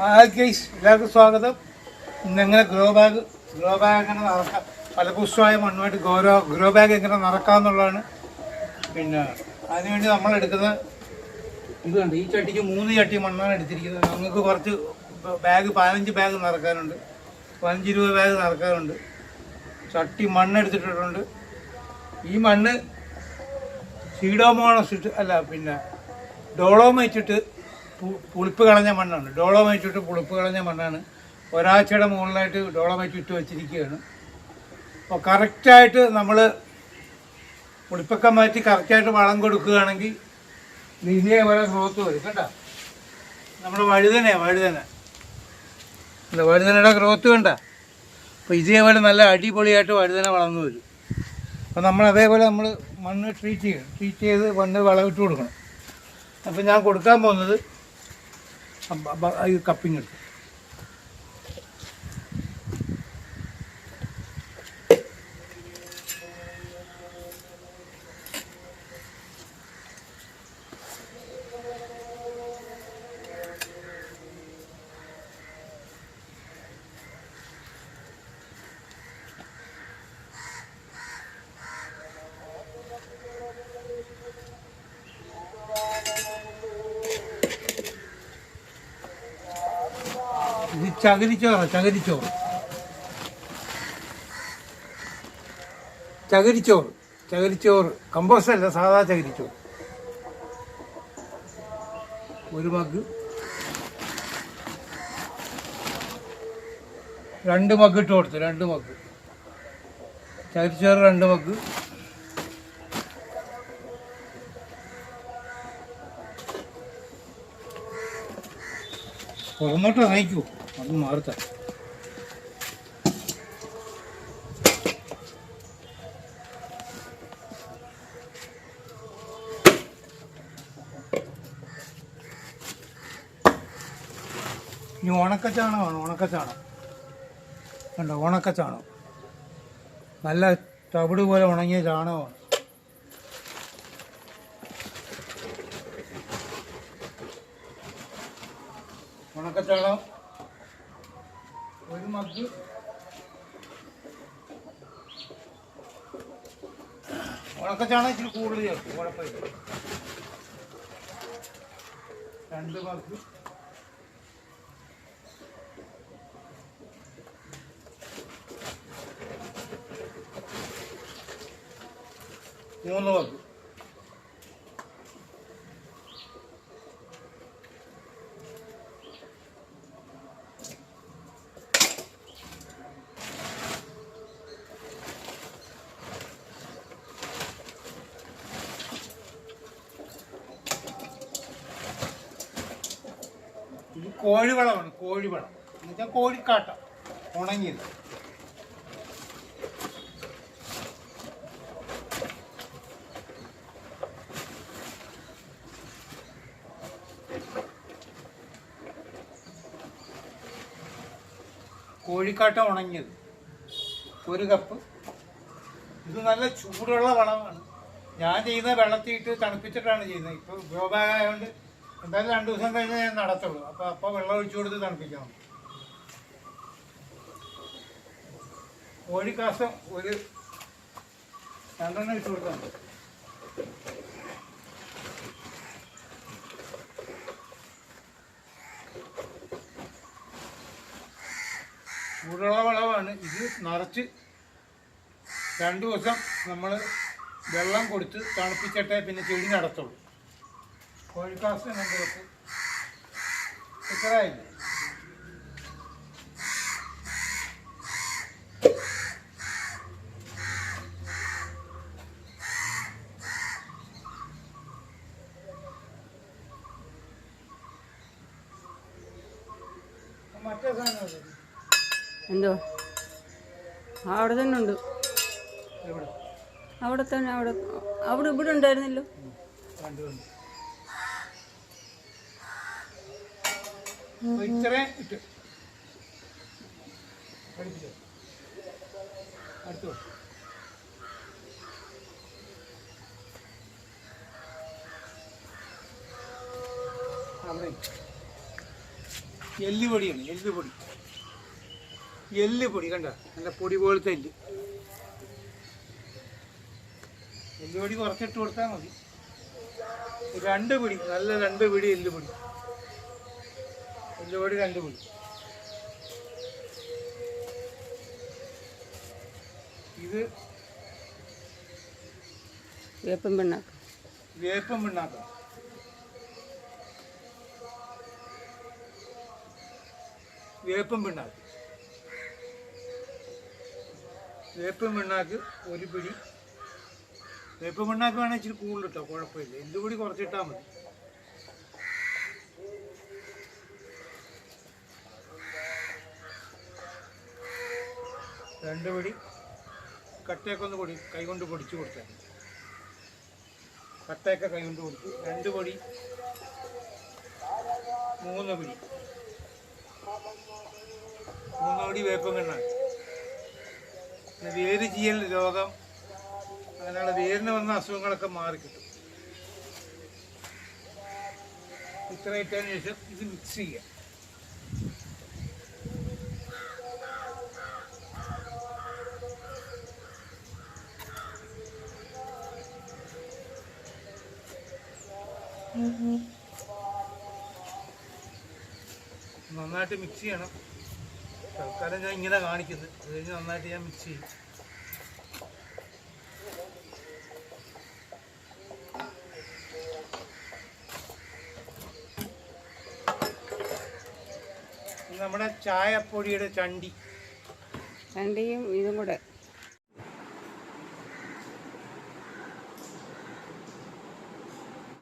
Guys എല്ലാവർക്കും സ്വാഗതം. ഇന്ന് എങ്ങനെ ഗ്രോ ബാഗ് ഗ്രോ ബാഗ് എങ്ങനെ നടക്കാം? ഫലപുഷ്ടമായ മണ്ണുമായിട്ട് ഗ്രോ ഗ്രോ ബാഗ് എങ്ങനെ നടക്കാമെന്നുള്ളതാണ്. പിന്നെ അതിനുവേണ്ടി നമ്മൾ എടുക്കുന്ന ഇത് കണ്ട് ഈ ചട്ടിക്ക് മൂന്ന് ചട്ടി മണ്ണാണ് എടുത്തിരിക്കുന്നത്. നമുക്ക് കുറച്ച് ബാഗ് പതിനഞ്ച് ബാഗ് നടക്കാനുണ്ട്. പതിനഞ്ച് ഇരുപത് ബാഗ് നടക്കാനുണ്ട്. ചട്ടി മണ്ണ് എടുത്തിട്ടിട്ടുണ്ട്. ഈ മണ്ണ് സീഡോമോണസ് ഇട്ട് അല്ല പിന്നെ ഡോളോമൈറ്റ് പു- പുളിപ്പ് കളഞ്ഞ മണ്ണാണ്. ഡോളോമൈറ്റ് ഇട്ട് പുളിപ്പ് കളഞ്ഞ മണ്ണാണ്. ഒരാഴ്ചയുടെ മുകളിലായിട്ട് ഡോളോമൈറ്റ് ഇട്ട് വെച്ചിരിക്കുകയാണ്. അപ്പോൾ കറക്റ്റായിട്ട് നമ്മൾ പുളിപ്പൊക്കെ മാറ്റി കറക്റ്റായിട്ട് വളം കൊടുക്കുകയാണെങ്കിൽ നിന്നെ പോലെ ഗ്രോത്ത് വരും. കേട്ടോ നമ്മുടെ വഴുതനെ വഴുതന. അല്ല വഴുതനയുടെ ഗ്രോത്ത് വേണ്ട അപ്പോൾ ഇതേപോലെ നല്ല അടിപൊളിയായിട്ട് വഴുതന വളർന്നു വരും. അപ്പോൾ നമ്മൾ അതേപോലെ നമ്മൾ മണ്ണ് ട്രീറ്റ് ചെയ്യണം. ട്രീറ്റ് ചെയ്ത് മണ്ണ് വളമിട്ട് കൊടുക്കണം. അപ്പോൾ ഞാൻ കൊടുക്കാൻ പോകുന്നത് കപ്പിങ് എടുത്ത് ഇത് ചകിരിച്ചോറ് ചകിരിച്ചോറ് ചകിരിച്ചോറ് കമ്പോസ്റ്റ് അല്ല സാധാ ചകിരിച്ചോറ് ഒരു മഗ്. രണ്ട് മഗ് ഇട്ട് കൊടുത്തു രണ്ട് മഗ്. ചകിരിച്ചോറ് രണ്ട് മഗ്. തുറന്നോട്ട് നയിക്കൂ അത് മാറത്ത ഇനി ഉണക്കച്ചാണമാണ് ഉണക്കച്ചാണം? കണ്ടോ? ഉണക്കച്ചാണം? നല്ല തവിട് പോലെ ഉണങ്ങിയ ചാണകമാണ് ഉണക്കച്ചാളം ഒരു മഗ്. ഉണക്കച്ചാണം ഇച്ചിരി കൂടുതൽ ചേർക്കും കുഴപ്പമില്ല. രണ്ട് മഗ്. മൂന്ന് മഗ്. കോഴിവളമാണ് കോഴിവളം. എന്നുവെച്ചാൽ കോഴിക്കാട്ട. ഉണങ്ങിയത്. കോഴിക്കാട്ട ഉണങ്ങിയത്. ഒരു കപ്പ്. ഇത് നല്ല ചൂടുള്ള വളമാണ് ഞാൻ ചെയ്യുന്ന വെള്ളത്തിയിട്ട് തണുപ്പിച്ചിട്ടാണ് ചെയ്യുന്നത്. ഇപ്പോൾ ഉപയോഗമായതുകൊണ്ട് എന്തായാലും രണ്ട് ദിവസം കഴിഞ്ഞ് ഞാൻ നടത്തുള്ളൂ. അപ്പോൾ അപ്പോൾ വെള്ളം ഒഴിച്ചു കൊടുത്ത് തണുപ്പിക്കണം കോഴിക്കാസം ഒരു രണ്ടെണ്ണം ഇട്ട് കൊടുക്കാം. ചൂടുള്ള ഇത് നിറച്ച് രണ്ട് ദിവസം നമ്മൾ വെള്ളം കൊടുത്ത് തണുപ്പിച്ചിട്ടേ പിന്നെ ചെടി നടത്തുള്ളൂ. കോഴിക്കാസ് സാധനം എവിടെ? എന്തോ? അവിടെ തന്നെ ഉണ്ട്. അവിടെ തന്നെ അവിടെ അവിടെ ഇവിടെ ഉണ്ടായിരുന്നല്ലോ. ഇത്രയും ഇട്ട്. പഠിപ്പിച്ചോ അടുത്തോ അവിടെ. എല്ലുപൊടിയാണ് എല്ലുപൊടി എല്ലുപൊടി കണ്ട? നല്ല പൊടി പോലത്തെ എല്ല്. എല്ലുപൊടി കുറച്ചിട്ട് കൊടുത്താൽ മതി. രണ്ട് പിടി നല്ല രണ്ട് പിടി എല്ലുപൊടി രണ്ട് പിടി ഇത് വേപ്പം പിണ്ണാക്ക്. വേപ്പം പിണ്ണാക്കം. വേപ്പം പിണ്ണാക്ക്. വേപ്പം പിണ്ണാക്ക് ഒരു പിടി. വേപ്പം പിണ്ണാക്ക് വേണമെങ്കിൽ ഇച്ചിരി കൂടുതൽ ഇട്ടോ കുഴപ്പമില്ല. എന്തുപിടി കുറച്ചിട്ടാൽ മതി. രണ്ട് പിടി. കട്ടയൊക്കെ പൊടി കൈ കൊണ്ട് പൊടിച്ചു കൊടുത്താൽ. കട്ടയൊക്കെ കൈ കൊണ്ട് കൊടുത്തു. രണ്ട് പൊടി. മൂന്ന് പിടി. മൂന്ന് പിടി വേപ്പം കണ്ണാണ് വേര് ചീയൽ രോഗം. അങ്ങനെയുള്ള വേരിന് വന്ന അസുഖങ്ങളൊക്കെ മാറിക്കിട്ടും. ഇത്ര ശേഷം ഇത് മിക്സ് ചെയ്യുക നന്നായിട്ട് മിക്സ് ചെയ്യണം. തൽക്കാലം ഞാൻ ഇങ്ങനെ കാണിക്കുന്നത് അത് കഴിഞ്ഞ് നന്നായിട്ട് ഞാൻ മിക്സ് ചെയ്യും. നമ്മുടെ ചായപ്പൊടിയുടെ ചണ്ടി. ചണ്ടിയും ഇതും കൂടെ.